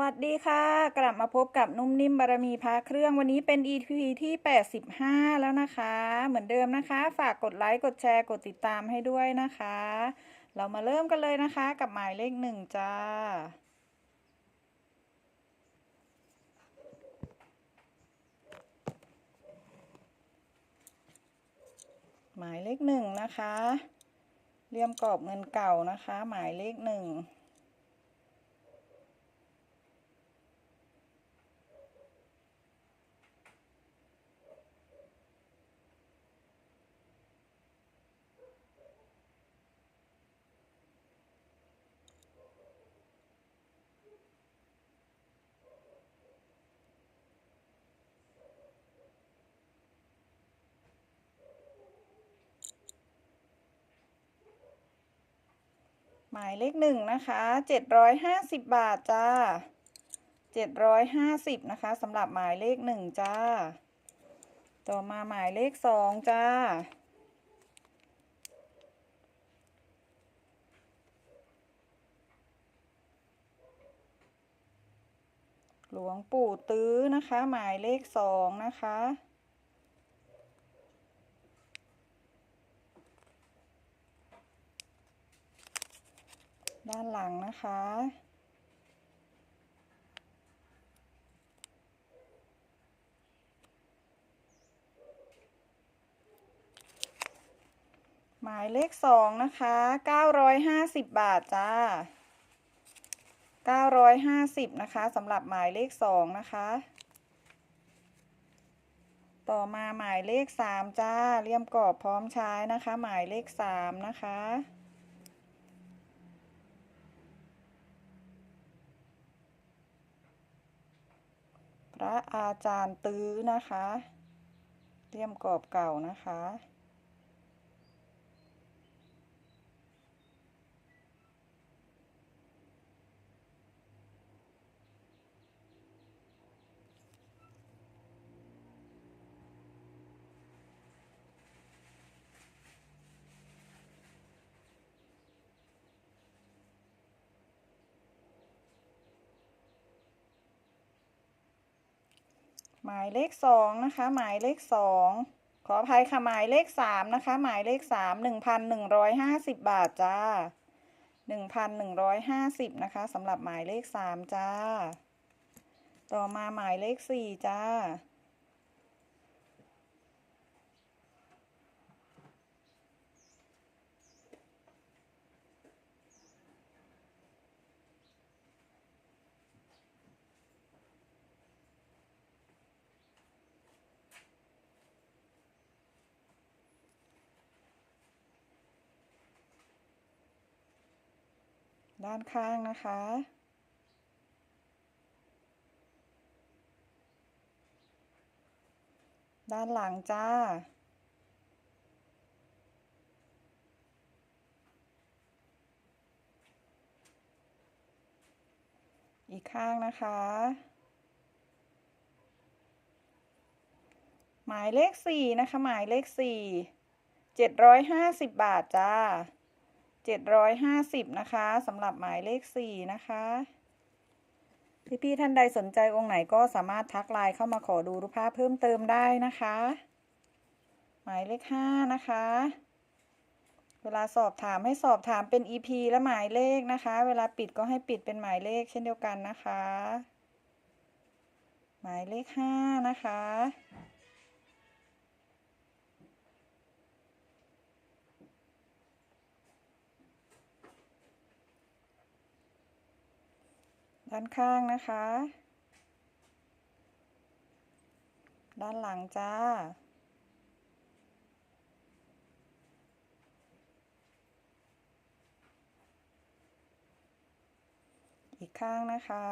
วัสดีค่ะ กลับมาพบกับนุ่มนิ่มบารมีพาเครื่องวันนี้เป็น EP ที่ 85 แล้วนะคะ เหมือนเดิมนะคะ ฝากกดไลค์กดแชร์กดติดตามให้ด้วยนะคะ เรามาเริ่มกันเลยนะคะ กับหมายเลขหนึ่งจ้าหมายเลขหนึ่งนะคะ เรียมกรอบเงินเก่านะคะ หมายเลขหนึ่ง มายเลขหนึ่งนะคะเจ็ดร้อยห้าสิบบาทจ้าเจ็ดร้อยห้าสิบนะคะสำหรับหมายเลขหนึ่งจ้า ต่อมาหมายเลขสองจ้าหลวงปู่ตื้อนะคะ หมายเลขสองนะคะ ด้านหลังนะคะ หมายเลขสองนะคะเก้าร้อยห้าสิบบาทจ้าเก้าร้อยห้าสิบนะคะสำหรับหมายเลขสองนะคะ ต่อมาหมายเลขสามจ้าเลี่ยมกรอบพร้อมใช้นะคะ หมายเลขสามนะคะ ระอาจารย์ตื้อนะคะ เลี่ยมกรอบเก่านะคะ หมายเลขสองนะคะ หมายเลขสองขออภัยค่ะ หมายเลขสามนะคะ หมายเลขสามหนึ่งพันหนึ่งร้อยห้าสิบบาทจ้าหนึ่งพันหนึ่งร้อยห้าสิบนะคะสำหรับหมายเลขสามจ้า ต่อมาหมายเลขสี่จ้า ด้านข้างนะคะ ด้านหลังจ้า อีกข้างนะคะ หมายเลขสี่นะคะ หมายเลขสี่เจ็ดร้อยห้าสิบบาทจ้า เจ็ดร้อยห้าสิบนะคะสำหรับหมายเลขสี่นะคะ พี่ๆท่านใดสนใจองค์ไหนก็สามารถทักไลน์เข้ามาขอดูรูปภาพเพิ่มเติมได้นะคะ หมายเลขห้านะคะ เวลาสอบถามให้สอบถามเป็น EP และหมายเลขนะคะ เวลาปิดก็ให้ปิดเป็นหมายเลขเช่นเดียวกันนะคะ หมายเลขห้านะคะ ด้านข้างนะคะ ด้านหลังจ้า อีกข้างนะคะ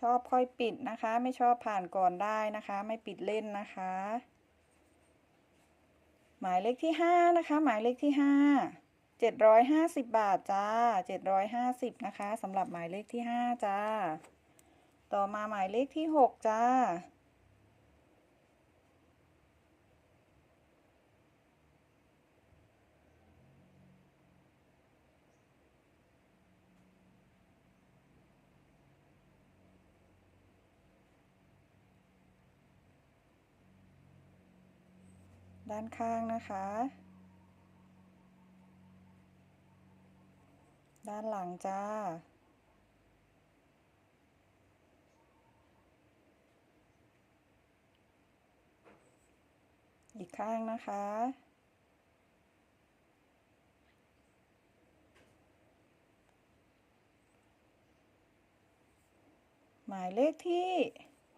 ชอบค่อยปิดนะคะ ไม่ชอบผ่านก่อนได้นะคะ ไม่ปิดเล่นนะคะ หมายเลขที่ห้านะคะ หมายเลขที่ห้า 750 บาทจ้า 750 นะคะสำหรับหมายเลขที่ 5 จ้า ต่อมาหมายเลขที่ 6 จ้า ด้านข้างนะคะ ด้านหลังจ้า อีกข้างนะคะ หมายเลขที่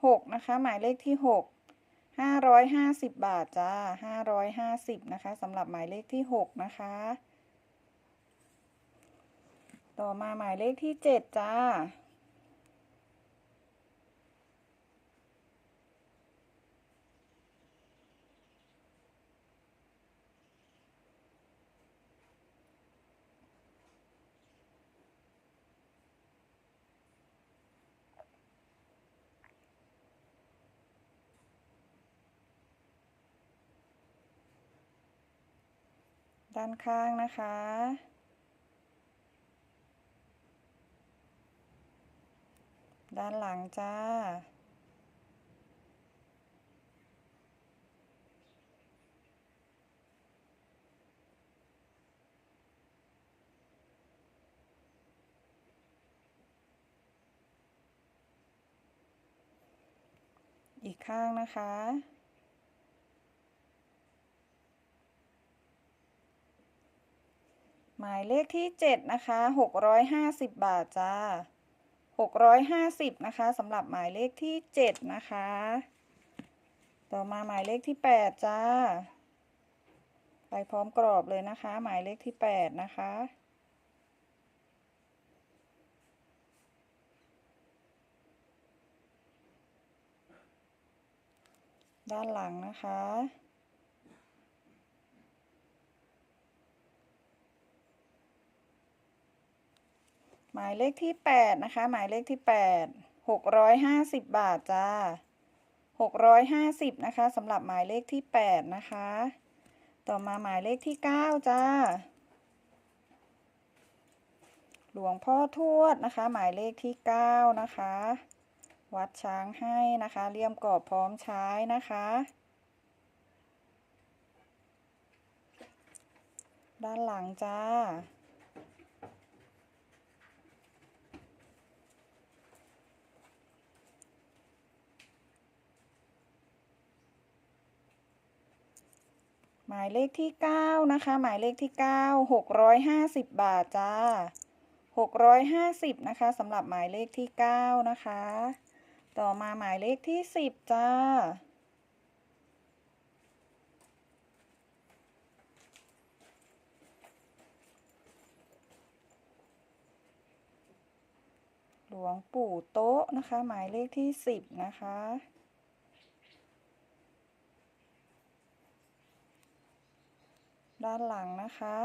หกนะคะ หมายเลขที่หกห้าร้อยห้าสิบบาทจ้าห้าร้อยห้าสิบนะคะสำหรับหมายเลขที่หกนะคะ ต่อมาหมายเลขที่เจ็ดจ้า ด้านข้างนะคะ ด้านหลังจ้า อีกข้างนะคะหมายเลขที่ 7 นะคะ 650 บาท จ้า 650 นะคะสำหรับหมายเลขที่ 7 นะคะ ต่อมาหมายเลขที่ 8 จ้า ไปพร้อมกรอบเลยนะคะ หมายเลขที่ 8 นะคะด้านหลังนะคะ หมายเลขที่แปดนะคะ หมายเลขที่แปดหกร้อยห้าสิบบาทจ้าหกร้อยห้าสิบนะคะสำหรับหมายเลขที่แปดนะคะ ต่อมาหมายเลขที่เก้าจ้า หลวงพ่อทวดนะคะ หมายเลขที่เก้านะคะ วัดช้างให้นะคะเลี่ยมกรอบพร้อมใช้นะคะด้านหลังจ้า มายเลขที่ 9 นะคะ หมายเลขที่ 9 650 บาทจ้า 650 นะคะสำหรับหมายเลขที่ 9 นะคะ ต่อมาหมายเลขที่ 10 จ้า หลวงปู่โต๊ะนะคะ หมายเลขที่ 10 นะคะ ด้านหลังนะคะ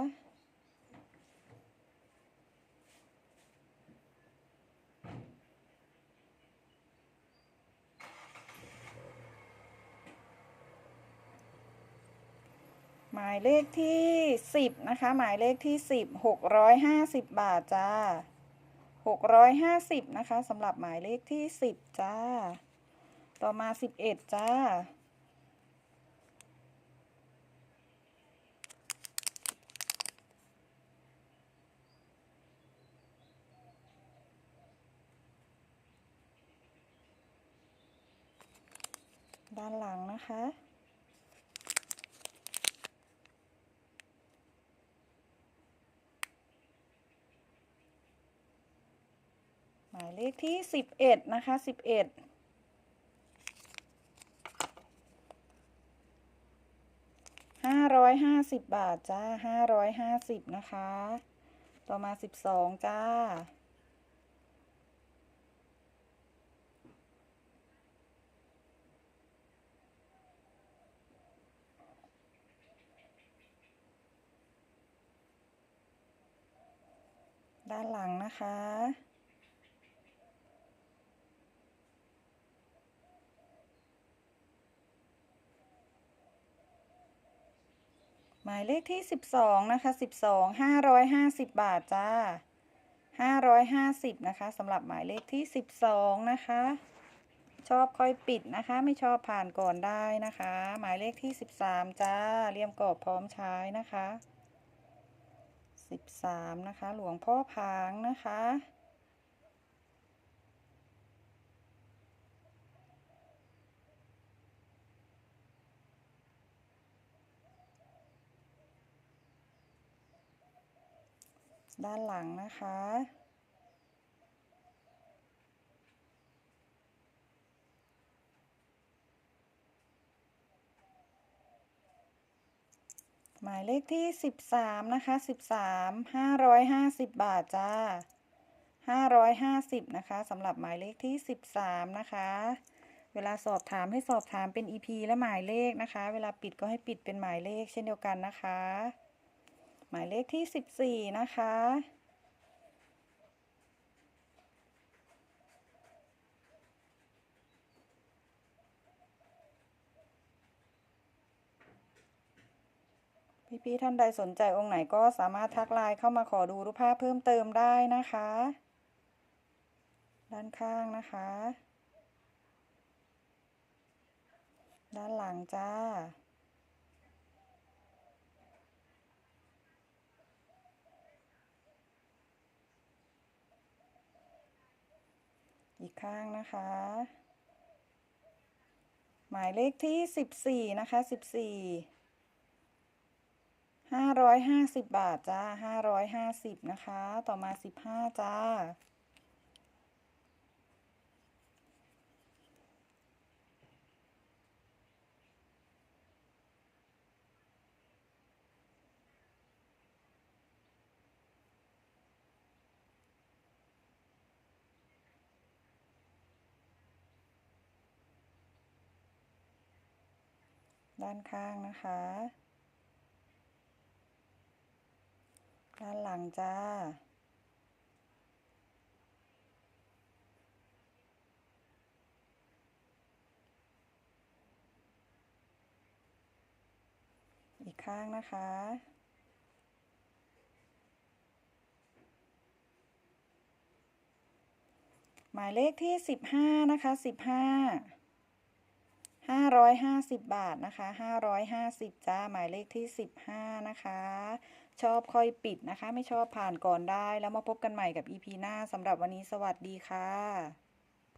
หมายเลขที่สิบนะคะ หมายเลขที่สิบหกร้อยห้าสิบบาทจ้าหกร้อยห้าสิบนะคะสำหรับหมายเลขที่สิบจ้า ต่อมาสิบเอ็ดจ้า ด้านหลังนะคะ หมายเลขที่สิบเอ็ดนะคะสิบเอ็ดห้าร้อยห้าสิบบาทจ้าห้าร้อยห้าสิบนะคะ ต่อมาสิบสองจ้า ด้านหลังนะคะ หมายเลขที่ 12 นะคะ 12 550 บาท จ้า 550 นะคะสำหรับหมายเลขที่ 12 นะคะ ชอบค่อยปิดนะคะ ไม่ชอบผ่านก่อนได้นะคะ หมายเลขที่สิบสามจ้า เรียมกรอบพร้อมใช้นะคะ สิบสามนะคะ หลวงพ่อพางนะคะ ด้านหลังนะคะ มายเลขที่สิบสามนะคะสิบสามห้าร้อยห้าสิบบาท จ้าห้าร้อยห้าสิบนะคะสำหรับหมายเลขที่สิบสามนะคะ เวลาสอบถามให้สอบถามเป็น EP และหมายเลขนะคะ เวลาปิดก็ให้ปิดเป็นหมายเลขเช่นเดียวกันนะคะ หมายเลขที่สิบสี่นะคะ พี่ๆท่านใดสนใจองค์ไหนก็สามารถทักไลน์เข้ามาขอดูรูปภาพเพิ่มเติมได้นะคะ ด้านข้างนะคะ ด้านหลังจ้าอีกข้างนะคะ หมายเลขที่สิบสี่นะคะสิบสี่ ห้าร้อยห้าสิบบาทจ้าห้าร้อยห้าสิบนะคะ ต่อมาสิบห้าจ้าด้านข้างนะคะ ด้านหลังจ้า อีกข้างนะคะหมายเลขที่สิบห้านะคะสิบห้าห้าร้อยห้าสิบบาทนะคะห้าร้อยห้าสิบจ้าหมายเลขที่สิบห้านะคะ ชอบค่อยปิดนะคะ ไม่ชอบผ่านก่อนได้ แล้วมาพบกันใหม่กับ EP หน้าสำหรับวันนี้สวัสดีค่ะ